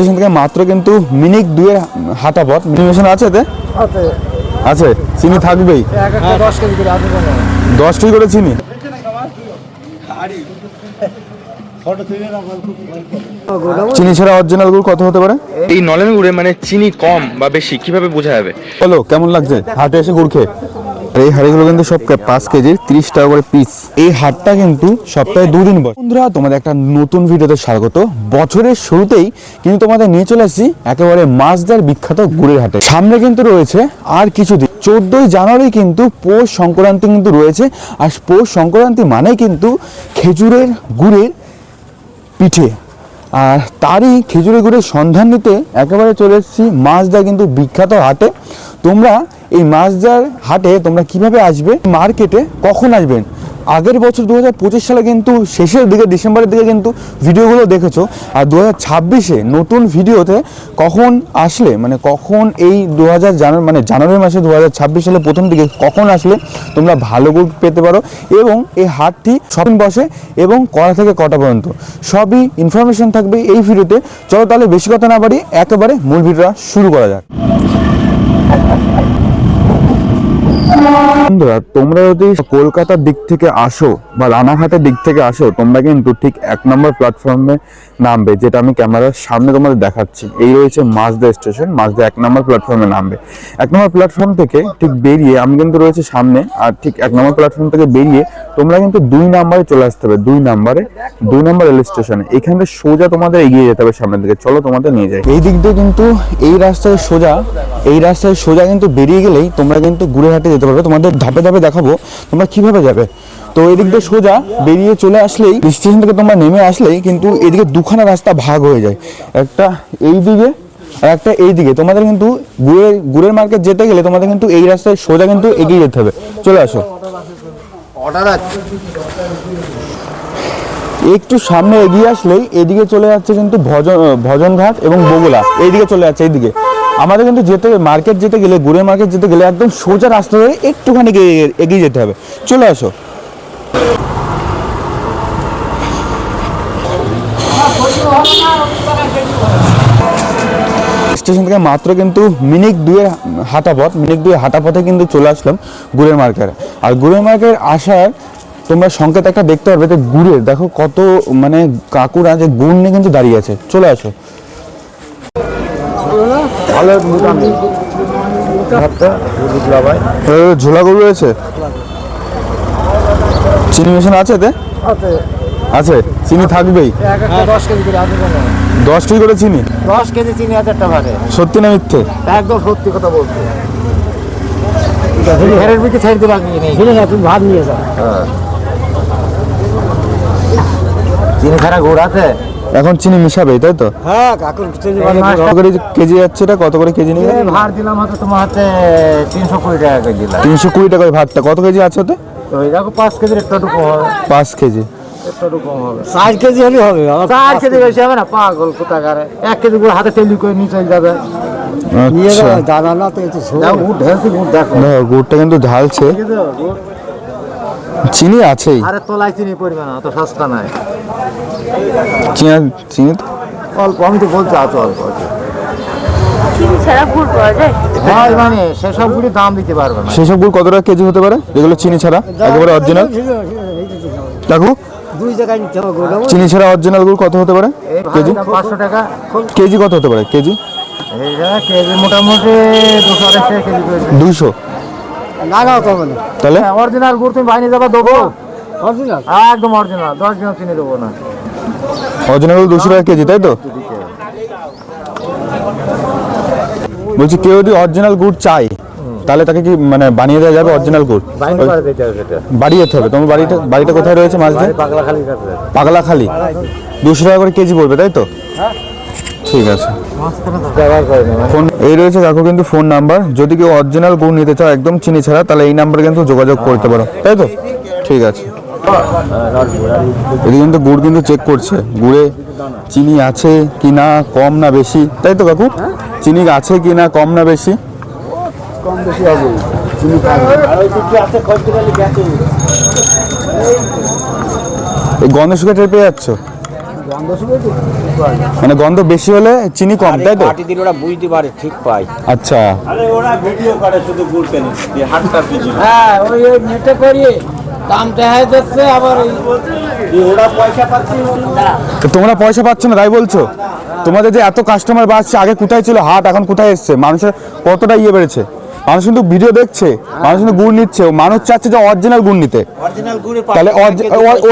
Station থেকে মাত্র কিন্তু মিনিট দুয়ের হাঁটা পথ। মিনিমেশন আছে এতে? আছে। আছে? চিনি থাকবেই। দশ কেজি করে দশ কেজি করে চিনি? চিনি ছাড়া অরিজিনাল গুড় কত হতে পারে? এই নলেন গুড়ে মানে চিনি কম বা বেশি কীভাবে বোঝা যাবে? বলো কেমন লাগছে? হাটে এসে গুড় খেয়ে? এই হাড়িগুলো কিন্তু সব পাঁচ কেজির তিরিশ টাকা করে পিস এই হাটটা কিন্তু সপ্তাহে দুদিন বসে। বন্ধুরা, তোমাদের একটা নতুন ভিডিওতে স্বাগত। বছরের শুরুতেই কিন্তু তোমাদের নিয়ে চলে আসছি একেবারে মাছদার বিখ্যাত গুড়ের হাটে। সামনে কিন্তু রয়েছে আর কিছুদিন চোদ্দই জানুয়ারি কিন্তু পৌষ সংক্রান্তি কিন্তু রয়েছে। আর পৌষ সংক্রান্তি মানে কিন্তু খেজুরের গুড়ের পিঠে। আর তারই খেজুরের গুড়ের সন্ধান নিতে একেবারে চলে এসেছি মাছদা কিন্তু বিখ্যাত হাটে। তোমরা এই মাছদার হাটে তোমরা কীভাবে আসবে? মার্কেটে কখন আসবেন? আগের বছর দু হাজার পঁচিশ সালে কিন্তু শেষের দিকে, ডিসেম্বরের দিকে কিন্তু ভিডিওগুলো দেখেছ। আর দু ছাব্বিশে নতুন ভিডিওতে কখন আসলে মানে কখন এই দু হাজার জানুয়ারি মানে জানুয়ারি মাসে দু ছাব্বিশ সালে প্রথম দিকে কখন আসলে তোমরা ভালো গুড় পেতে পারো এবং এই হাটটি শপিং বসে এবং কটা থেকে কটা পর্যন্ত? সবই ইনফরমেশন থাকবে এই ভিডিওতে। চলো তাহলে বেশি কথা না বাড়ি একেবারে মূল ভিডিওটা শুরু করা যাক। Lord. বন্ধুরা, তোমরা যদি কলকাতার দিক থেকে আসো বা রানাঘাটের দিক থেকে আসো, তোমরা কিন্তু ঠিক এক নম্বর প্ল্যাটফর্মে নামবে, যেটা আমি ক্যামেরার সামনে তোমাদের দেখাচ্ছি। এই রয়েছে মাছদা স্টেশন মাছদা এক নম্বর প্ল্যাটফর্মে নামবে। এক নম্বর প্ল্যাটফর্ম থেকে ঠিক বেরিয়ে আমি কিন্তু রয়েছে সামনে, আর ঠিক এক নম্বর প্ল্যাটফর্ম থেকে বেরিয়ে তোমরা কিন্তু দুই নাম্বারে চলে আসতে হবে, দুই নাম্বারে, দুই নম্বর রেল স্টেশনে এখান সোজা তোমাদের এগিয়ে যেতে হবে সামনের দিকে। চলো তোমাদের নিয়ে যাই। এই দিক দিয়ে কিন্তু এই রাস্তায় সোজা, এই রাস্তায় সোজা কিন্তু বেরিয়ে গেলেই তোমরা কিন্তু গুড়েহাটে যেতে পারবে। তোমাদের ধাপে ধাপে দেখাবো তোমরা কীভাবে যাবে। তো এদিক দিয়ে সোজা বেরিয়ে চলে আসলেই স্টেশন থেকে তোমরা নেমে আসলেই কিন্তু এদিকে দুখানা রাস্তা ভাগ হয়ে যায়। একটা এই দিকে আর একটা এই দিকে। তোমাদের কিন্তু গুড়ের গুড়ের মার্কেট যেতে গেলে তোমাদের কিন্তু এই রাস্তায় সোজা কিন্তু এগিয়ে যেতে হবে। চলে আসো। অর্ডার আছে। একটু সামনে এগিয়ে আসলেই এদিকে চলে যাচ্ছে কিন্তু ভজন ভজন ঘাট এবং বগুলা এইদিকে চলে যাচ্ছে এইদিকে। আমাদের কিন্তু যেতে হবে মার্কেট যেতে গেলে গুড়ের মার্কেট যেতে গেলে একদম সোজা রাস্তা ধরে একটুখানি এগিয়ে- যেতে হবে। চলে আসো। স্টেশন থেকে মাত্র কিন্তু মিনিট দুয়ের হাঁটা পথ, মিনিট দুয়ের হাঁটা পথে কিন্তু চলে আসলাম গুড়ের মার্কেটে আর গুড়ের মার্কেট আসার তোমরা সংকেত একটা দেখতে পারবে যে গুড়ের, দেখো কত মানে কাকুরা যে গুড় নিয়ে কিন্তু দাঁড়িয়ে আছে। চলে আসো। ভালো মোটামুটি ঝোলা গরু রয়েছে? চিনি মেশিন আছে এতে? আছে। আছে? চিনি থাকবেই? দশ কেজি করে আছে চিনি? দশ কেজি চিনি হাজার টাকা ভাগে। সত্যি না মিথ্যে? একদম সত্যি কথা বলছি। ঘরের দিকে ছেড়ে দিলাম নেই না তুমি ভাত নিয়ে যাও। চিনি ছাড়া গুড় আছে? এখন চিনি মিশাবে তাই তো? হ্যাঁ কাকুর চিনি কত করে কেজি যাচ্ছে এটা? কত করে কেজি নিয়ে ভাত দিলাম তোমার হচ্ছে তিনশো কুড়ি টাকা কেজি দিলাম। তিনশো কুড়ি টাকা করে ভাতটা। কত কেজি আছে ওতে? তো এই দেখো পাঁচ কেজির একটু কম হবে। পাঁচ কেজি। একটু একটু কম হবে। চার কেজি হলে হবে চার কেজি বেশি হবে না পাগল কোথাকারে। এক কেজি গুলো হাতে টেলি করে নিয়ে চলে যাবে। আচ্ছা। দাদা না তো গুড় ঢেলছি গুড় দেখো। গুড়টা কিন্তু ঢালছে। চিনি আছেই। আরে তোলাই চিনি পড়বে না অত সস্তা নাই। চিনি চিনি তো? অল্প আমি তো বলছি আছে অল্প আছে। চিনি ছাড়া গুড় পাওয়া যায়? হয় মানে সেসব গুলি দাম দিতে পারবে না। সেসব গুড় কত টাকা কেজি হতে পারে? যেগুলো চিনি ছাড়া একেবারে অরিজিনাল দেখো দুই জায়গায় নিতে হবে গুড় চিনি ছাড়া অরিজিনাল গুড় কত হতে পারে? কেজি? পাঁচশো টাকা। কেজি কত হতে পারে? কেজি? কেজি মোটামুটি দুশো আড়াইশো কেজি করে। তো মানে তাহলে? অরিজিনাল গুড় তুমি বাইরে যাবা দেবো। অরিজিনাল একদম অরিজিনাল দশ গ্রাম চিনি দেবো না। অরিজিনাল দুশো টাকা কেজি তাই তো? বলছি কেউ যদি অরিজিনাল গুড় চাই তাহলে তাকে কি মানে বানিয়ে দেওয়া যাবে অরিজিনাল গুড়? বাড়ি যেতে হবে। তোমার বাড়িটা বাড়িটা কোথায় রয়েছে মাছ দিয়ে পাগলা খালি পাগলাখালি দুশো টাকা করে কেজি পড়বে তাই তো? ঠিক আছে। ফোন এই রয়েছে কাকু কিন্তু ফোন নাম্বার। যদি কেউ অরিজিনাল গুড় নিতে চাও একদম চিনি ছাড়া তাহলে এই নাম্বারে কিন্তু যোগাযোগ করতে পারো। তাই তো? ঠিক আছে। এদিকে কিন্তু গুড় কিন্তু চেক করছে। গুড়ে চিনি আছে কি না কম না বেশি? তাই তো কাকু? চিনি আছে কি না কম না বেশি? কম হবে গণেশ টের পেয়ে যাচ্ছ? মানে গন্ধ বেশি হলে চিনি কম তাই তো? পার্টি দিলে ওরা বুঝতে পারে ঠিক পায় আচ্ছা। আরে ওরা ভিডিও করে শুধু পিছনে হ্যাঁ ওই ওই নেটে করিয়ে দাম দেখাই যাচ্ছে আবার ওরা পয়সা পাচ্ছে তো তোমরা পয়সা পাচ্ছ না তাই বলছো? তোমাদের যে এত কাস্টমার বাড়ছে আগে কোথায় ছিল হাট এখন কোথায় এসছে? মানুষের কতটা ইয়ে বেড়েছে? মানুষ কিন্তু ভিডিও দেখছে মানুষ কিন্তু গুড় নিচ্ছে মানুষ চাচ্ছে যে অরিজিনাল গুড় নিতে। তাহলে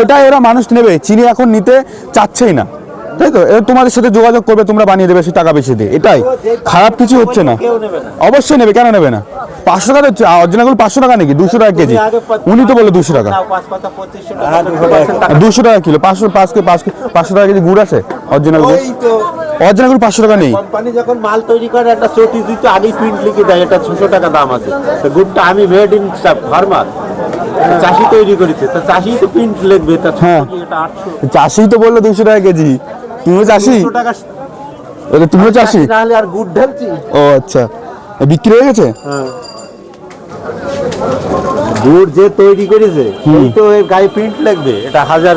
ওটা এরা মানুষ নেবে চিনি এখন নিতে চাচ্ছেই না। তাই তো? এরা তোমাদের সাথে যোগাযোগ করবে তোমরা বানিয়ে দেবে সে টাকা বেশি দিয়ে। এটাই। খারাপ কিছু হচ্ছে না। কেউ নেবে না। অবশ্যই নেবে কেন নেবে না? পাঁচশো টাকা হচ্ছে অরিজিনাল পাঁচশো টাকা নাকি? দুশো টাকা কেজি। উনি তো বলে দুশো টাকা। দুশো টাকা। কিলো পাঁচশো পাঁচ কেজি পাঁচশো টাকা কেজি গুড় আছে অরিজিনাল গুড়। ওই তো। অরিজিনাল পাঁচশো টাকা নেই। কোম্পানি যখন মাল তৈরি করে একটা চটি দিতে প্রিন্ট লিখে দেয় এটা ছশো টাকা দাম আছে। তো গুড়টা আমি মেড ইন ফার্মার চাষি তৈরি করেছে। তো চাষি তো প্রিন্ট লিখবে তা হ্যাঁ। চাষি তো বলল দুশো টাকা কেজি। তুমিও চাষি? টাকা তুমিও চাষি? না হলে আর গুড় ঢালছি? ও আচ্ছা। বিক্রি হয়ে গেছে? গুড় যে তৈরি করেছে সেই তো এর গায়ে প্রিন্ট লাগবে। এটা হাজার।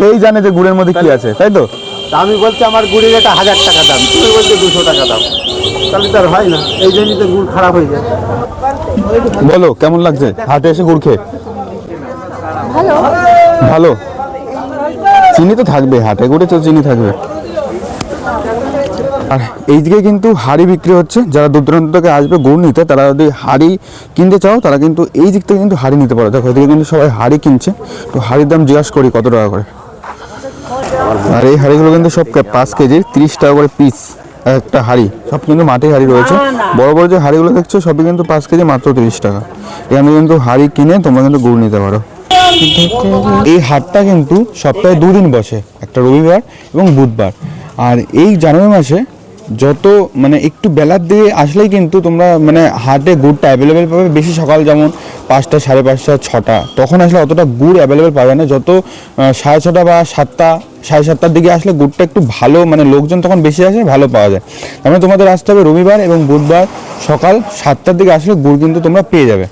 সেই জানে যে গুড়ের মধ্যে কি আছে তাই তো? তা আমি বলছি আমার গুড়ের এটা হাজার টাকা দাম। তুমি বলছো দুশো টাকা দাম। তাহলে তার হয় না এই জন্যই তো গুড় খারাপ হয়ে যায় বলো কেমন লাগছে? হাটে এসে গুড় খেয়ে? ভালো। ভালো? চিনি তো থাকবে হাটে গুড়ে তো চিনি থাকবে। আর এইদিকে কিন্তু হাড়ি বিক্রি হচ্ছে। যারা দূর দূরান্ত থেকে আসবে গুড় নিতে তারা যদি হাড়ি কিনতে চাও তারা কিন্তু এই দিক থেকে কিন্তু হাড়ি নিতে পারো। দেখো এদিকে কিন্তু সবাই হাড়ি কিনছে। তো হাড়ির দাম জিজ্ঞাসা করি কত টাকা করে? আর এই হাড়িগুলো কিন্তু সব পাঁচ কেজির তিরিশ টাকা করে পিস একটা হাড়ি। সব কিন্তু মাটির হাড়ি রয়েছে। বড় বড় যে হাড়িগুলো দেখছ সবই কিন্তু পাঁচ কেজি মাত্র তিরিশ টাকা। এখানে কিন্তু হাড়ি কিনে তোমরা কিন্তু গুড় নিতে পারো। এই হাটটা কিন্তু সপ্তাহে দুদিন বসে একটা রবিবার এবং বুধবার। আর এই জানুয়ারি মাসে যত মানে একটু বেলার দিকে আসলেই কিন্তু তোমরা মানে হাটে গুড়টা অ্যাভেলেবেল পাবে বেশি সকাল যেমন পাঁচটা, সাড়ে পাঁচটা, ছটা। তখন আসলে অতটা গুড় অ্যাভেলেবেল পাবে না। যত সাড়ে ছটা বা সাতটা, সাড়ে সাতটার দিকে আসলে গুড়টা একটু ভালো মানে লোকজন তখন বেশি আসে, ভালো পাওয়া যায়। তার মানে তোমাদের আসতে হবে রবিবার এবং বুধবার সকাল সাতটার দিকে আসলে গুড় কিন্তু তোমরা পেয়ে যাবে।